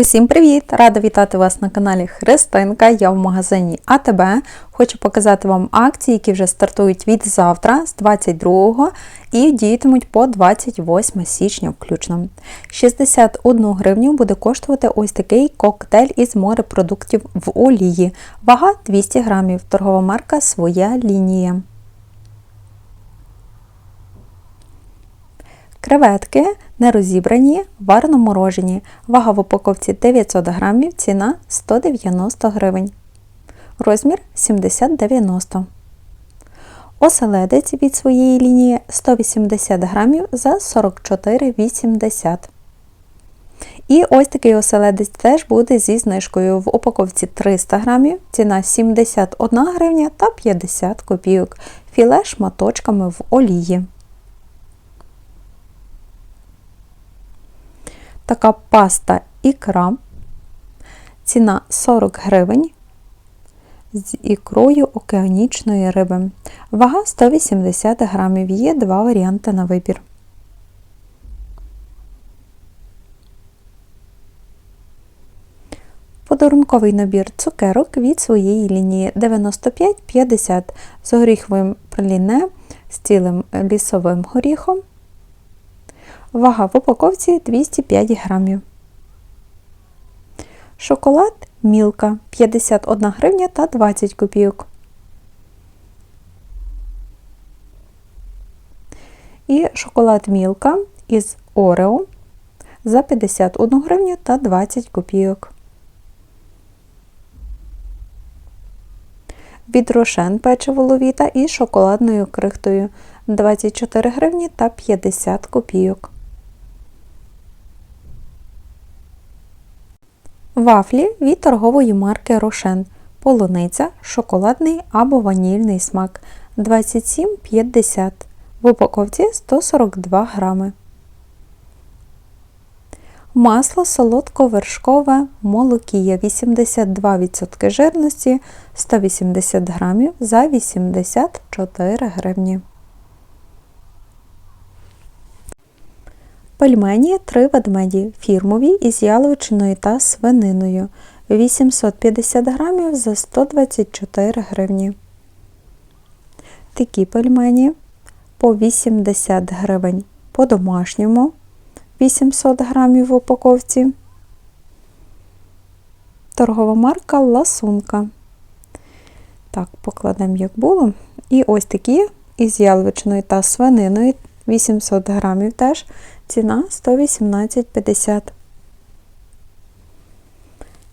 Усім привіт! Рада вітати вас на каналі Христинка. Я в магазині АТБ. Хочу показати вам акції, які вже стартують від завтра, з 22 і діятимуть по 28 січня включно. 61 гривню буде коштувати ось такий коктейль із морепродуктів в олії. Вага 200 грамів. Торгова марка Своя лінія. Креветки нерозібрані, варено морожені. Вага в упаковці 900 грамів, ціна 190 гривень. Розмір 70-90. Оселедець від своєї лінії 180 грамів за 44,80. І ось такий оселедець теж буде зі знижкою в упаковці 300 грамів, ціна 71 гривня та 50 копійок. Філе шматочками в олії. Така паста ікра. Ціна 40 гривень з ікрою океанічної риби. Вага 180 грамів. Є два варіанти на вибір. Подарунковий набір цукерок від своєї лінії 95-50 з горіховим праліне, з цілим лісовим горіхом Вага в упаковці 205 грамів. Шоколад Мілка 51 гривня та 20 копійок. І шоколад Мілка із Орео за 51 гривню та 20 копійок. Від Рошен печиво ловіта із шоколадною крихтою 24 гривні та 50 копійок. Вафлі від торгової марки Рошен. Полуниця, шоколадний або ванільний смак 27,50 в упаковці 142 грами. Масло солодко-вершкове молокія 82% жирності 180 грамів за 84 гривні. Пельмені три ведмеді фірмові із яловичиною та свининою 850 грамів за 124 гривні. Такі пельмені по 80 гривень по домашньому 800 грамів в упаковці. Торгова марка Ласунка. Так, покладемо, як було. І ось такі із яловичиною та свининою 800 грамів теж ціна 118,50.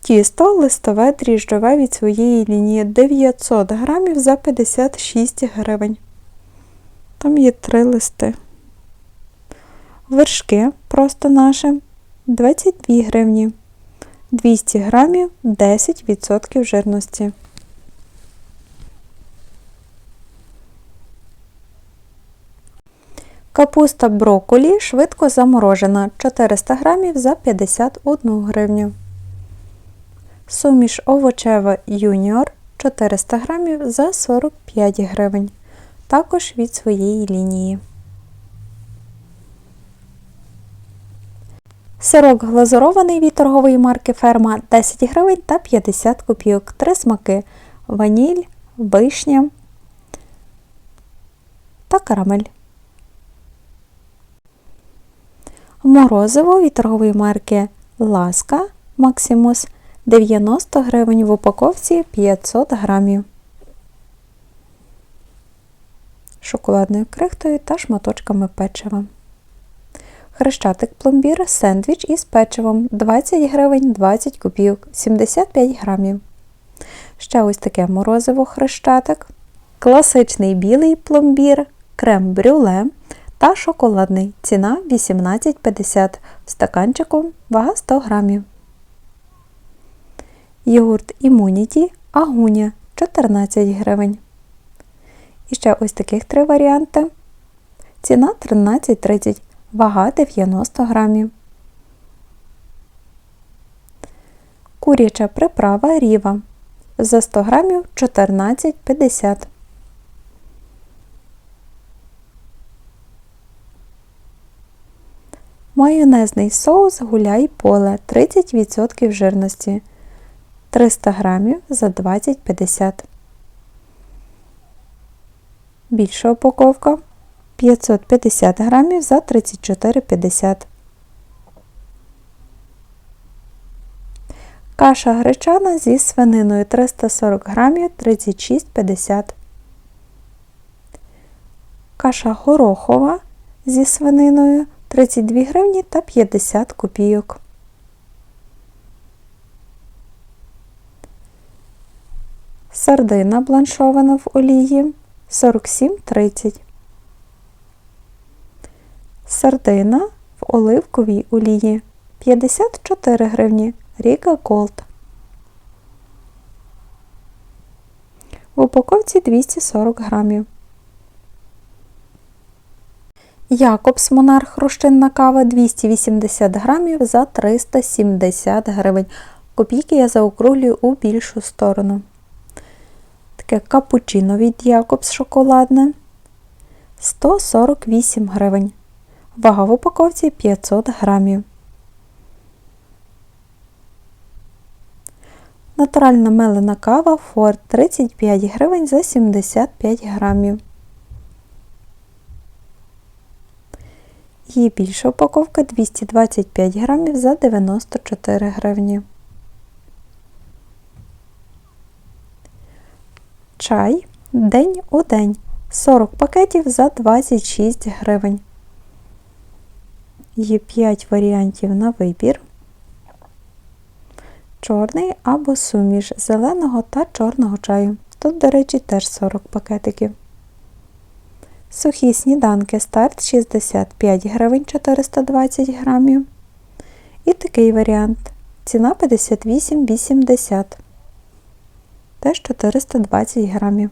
Тісто листове дріжджове від своєї лінії 900 грамів за 56 гривень. Там є три листи. Вершки просто наше 22 гривні. 200 грамів 10% жирності. Капуста брокколі швидко заморожена 400 грамів за 51 гривню. Суміш овочева юніор 400 грамів за 45 гривень. Також від своєї лінії. Сирок глазурований від торгової марки Ферма 10 гривень та 50 копійок. Три смаки ваніль, вишня та карамель. Морозиво від торгової марки Ласка Максимус 90 гривень в упаковці 500 грамів. Шоколадною крихтою та шматочками печива. Хрещатик пломбір сендвіч із печивом 20 гривень 20 копійок 75 грамів. Ще ось таке морозиво хрещатик. Класичний білий пломбір, крем брюле та шоколадний. Ціна 18,50 в стаканчику вага 100 грамів. Йогурт Immunity Агуня 14 гривень. І ще ось таких три варіанти. Ціна 13,30, вага 90 грамів. Куряча приправа ріва за 100 грамів 14,50 Майонезний соус гуляй поле 30% жирності 300 грамів за 20,50. Більша упаковка 550 грамів за 34,50. Каша гречана зі свининою 340 грамів 36,50. Каша горохова зі свининою 32 гривні та 50 копійок. Сардина бланшована в олії 47,30. Сардина в оливковій олії 54 гривні. Ріга Голд. В упаковці 240 грамів. Якобс Монарх розчинна кава 280 грамів за 370 гривень. Копійки я заокруглюю у більшу сторону. Таке капучино від Якобс шоколадне 148 гривень. Вага в упаковці 500 грамів. Натуральна мелена кава Форд 35 гривень за 75 грамів. Її більша упаковка 225 грамів за 94 гривні. Чай день у день 40 пакетів за 26 гривень. Є 5 варіантів на вибір. Чорний або суміш зеленого та чорного чаю. Тут, до речі, теж 40 пакетиків. Сухі сніданки старт 65 гривень 420 грамів. І такий варіант. Ціна 58,80. Теж 420 грамів.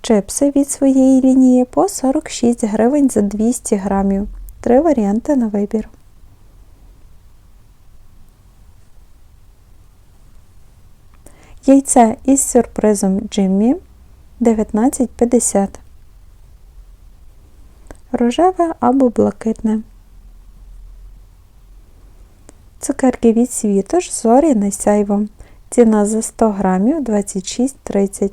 Чипси від своєї лінії по 46 гривень за 200 грамів. Три варіанти на вибір. Яйце із сюрпризом Джиммі 19,50. Рожеве або блакитне. Цукерки від світош зоряне сяйво. Ціна за 100 грамів 26,30.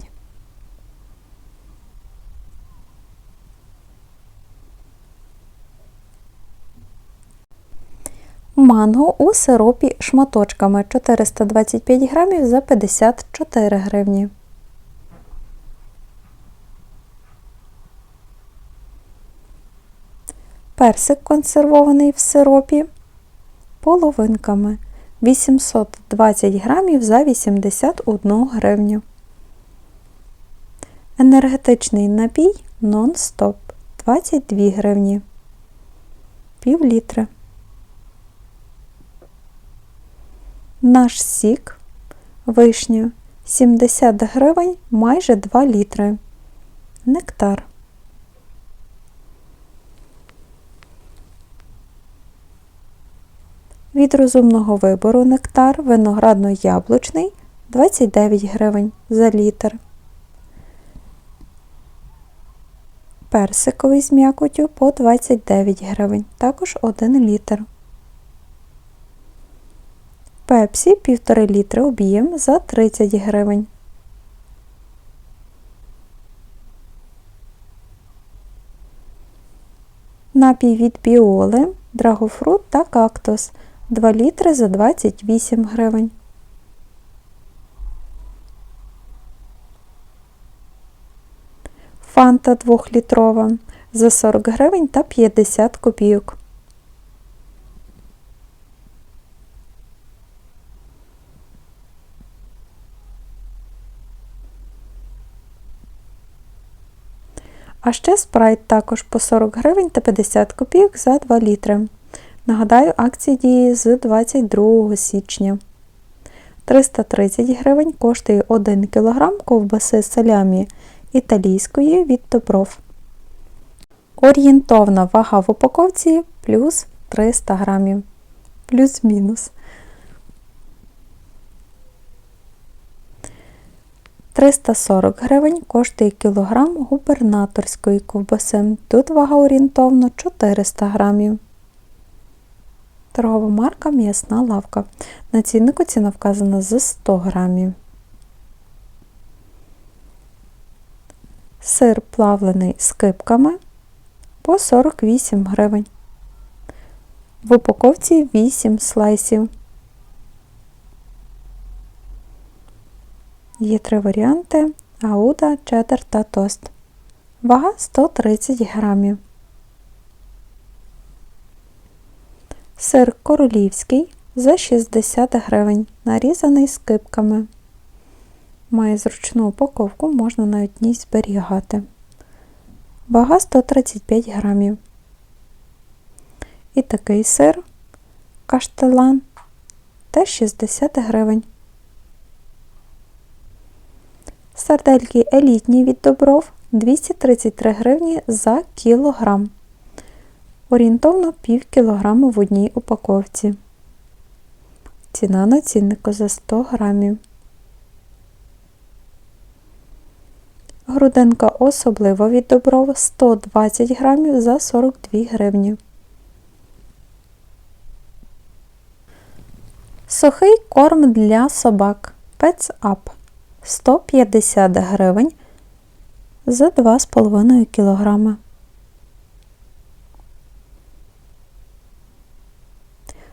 Манго у сиропі шматочками 425 грамів за 54 гривні. Персик консервований в сиропі половинками 820 грамів за 81 гривню. Енергетичний напій нон-стоп 22 гривні. Пів літра. Наш сік вишня 70 гривень майже 2 літри. Нектар. Від розумного вибору нектар виноградно-яблучний 29 гривень за літр. Персиковий з м'якотю по 29 гривень, також 1 літр. Пепсі 1,5 літри об'єм за 30 гривень. Напій від біоли, драгофрут та кактус 2 літри за 28 гривень. Фанта 2-літрова за 40 гривень та 50 копійок. А ще спрайт також по 40 гривень та 50 копійок за 2 літри. Нагадаю, акції діє з 22 січня. 330 гривень коштує 1 кг ковбаси салямі італійської від Добров. Орієнтовна вага в упаковці плюс 300 грамів. Плюс-мінус. 340 гривень коштує кілограм губернаторської ковбаси. Тут вага орієнтовно 400 грамів. Торгова марка М'ясна лавка. На ціннику ціна вказана за 100 грамів. Сир плавлений з кипками по 48 гривень. В упаковці 8 слайсів. Є три варіанти: гауда, чеддер та тост. Вага 130 грамів. Сир королівський за 60 гривень, нарізаний скипками. Має зручну упаковку, можна на одній зберігати. Вага 135 грамів. І такий сир каштелан теж 60 гривень. Сардельки елітні від добров 233 гривні за кілограм. Орієнтовно пів кілограму в одній упаковці. Ціна на ціннику за 100 грамів. Грудинка особливо від доброва 120 грамів за 42 гривні. Сухий корм для собак Pets Up 150 гривень за 2,5 кг.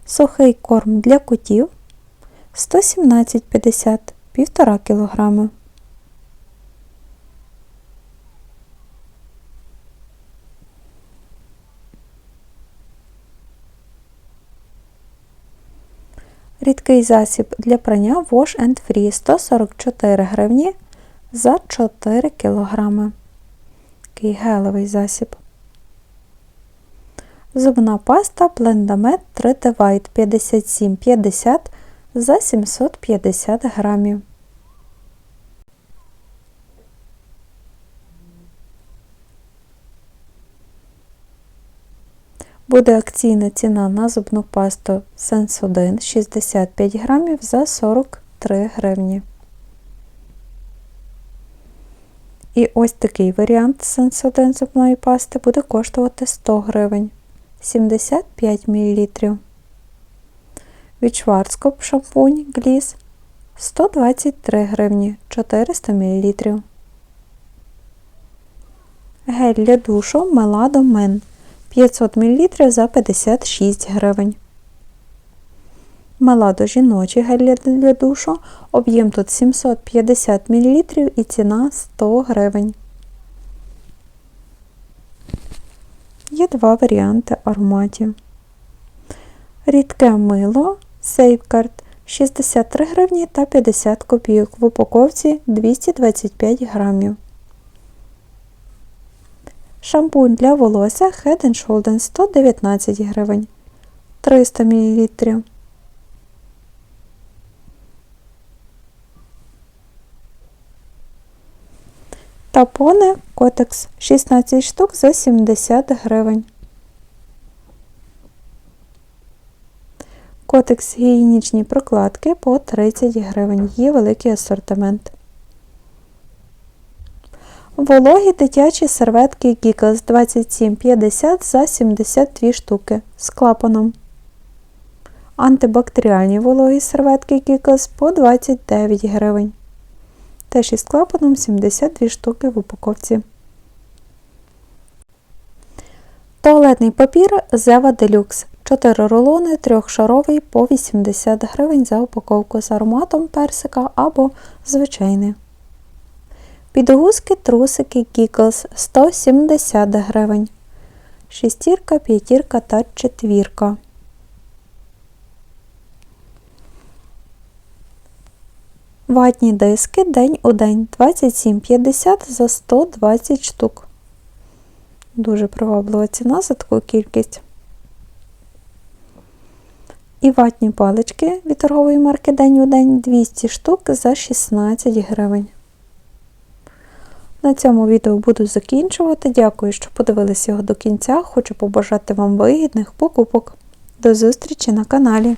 Сухий корм для котів 117,50 1,5 кг. Рідкий засіб для прання Wash and Free 144 гривні за 4 кг. Такий гелевий засіб. Зубна паста Blendamed 3D White 57,50 за 750 грамів. Буде акційна ціна на зубну пасту Sensodyne 65 грамів за 43 гривні. І ось такий варіант Sensodyne зубної пасти буде коштувати 100 гривень 75 мл. Від Schwarzkopf шампунь Gliss 123 гривні 400 мл. Гель для душу Melado Men 500 мл за 56 гривень. Меладо жіночий гель для душу. Об'єм тут 750 мл і ціна 100 гривень. Є два варіанти ароматів. Рідке мило Safeguard 63 гривні та 50 копійок в упаковці 225 грамів. Шампунь для волосся Head Shoulders 119 гривень 300 мл. Тапони Котекс 16 штук за 70 гривень. Котекс гігієнічні прокладки по 30 гривень. Є великий асортимент. Вологі дитячі серветки Giggles 27,50 за 72 штуки з клапаном. Антибактеріальні вологі серветки Giggles по 29 гривень. Теж із клапаном 72 штуки в упаковці. Туалетний папір Zeva Deluxe 4 рулони трьохшаровий по 80 гривень за упаковку з ароматом персика або звичайний. Підгузки трусики Giggles 170 гривень. Шестірка, п'ятірка та четвірка. Ватні диски день у день 27,50 за 120 штук. Дуже приваблива ціна за таку кількість. І ватні палички від торгової марки День у день 200 штук за 16 гривень. На цьому відео буду закінчувати. Дякую, що подивилися його до кінця. Хочу побажати вам вигідних покупок. До зустрічі на каналі!